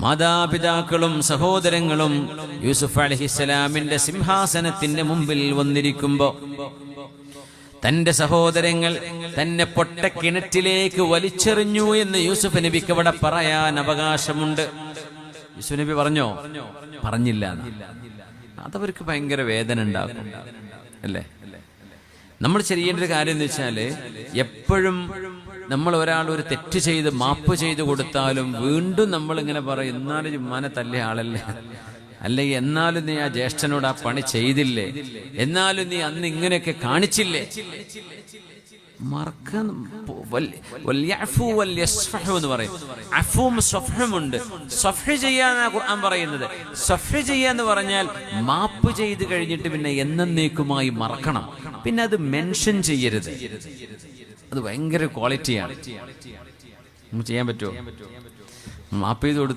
മാതാപിതാക്കളും സഹോദരങ്ങളും യൂസുഫ് അലഹിസ്സലാമിന്റെ സിംഹാസനത്തിന്റെ മുമ്പിൽ വന്നിരിക്കുമ്പോ തന്റെ സഹോദരങ്ങൾ തന്നെ പൊട്ടക്കിണറ്റിലേക്ക് വലിച്ചെറിഞ്ഞു എന്ന് യൂസുഫ് നബിക്ക് അവിടെ പറയാൻ അവകാശമുണ്ട്. യൂസുഫ് നബി പറഞ്ഞോ? പറഞ്ഞില്ല. അതവർക്ക് ഭയങ്കര വേദന ഉണ്ടാകും അല്ലേ? നമ്മൾ ചെയ്യേണ്ട ഒരു കാര്യം എന്ന് വെച്ചാൽ എപ്പോഴും നമ്മൾ ഒരാൾ ഒരു തെറ്റ് ചെയ്ത് മാപ്പ് ചെയ്ത് കൊടുത്താലും വീണ്ടും നമ്മൾ ഇങ്ങനെ പറയും എന്നാലും ചുമ്മാനെ തല്ലിയ ആളല്ലേ? അല്ലെങ്കിൽ എന്നാലും നീ ആ ജ്യേഷ്ഠനോട് ആ പണി ചെയ്തില്ലേ? എന്നാലും നീ അന്ന് ഇങ്ങനെയൊക്കെ കാണിച്ചില്ലേ? മറക്കാൻ എന്ന് പറയും. അഫും സ്വഫുമുണ്ട് സ്വഫ് ചെയ്യാനാ ഖുർആൻ പറയുന്നത്. സഫ്ഹ് ചെയ്യുക എന്ന് പറഞ്ഞാൽ മാപ്പ് ചെയ്ത് കഴിഞ്ഞിട്ട് പിന്നെ എന്നേക്കുമായി മറക്കണം. പിന്നെ അത് മെൻഷൻ ചെയ്യരുത്. അത് ഭയങ്കര ക്വാളിറ്റിയാണ്. ചെയ്യാൻ പറ്റുമോ? മാപ്പ് ചെയ്ത്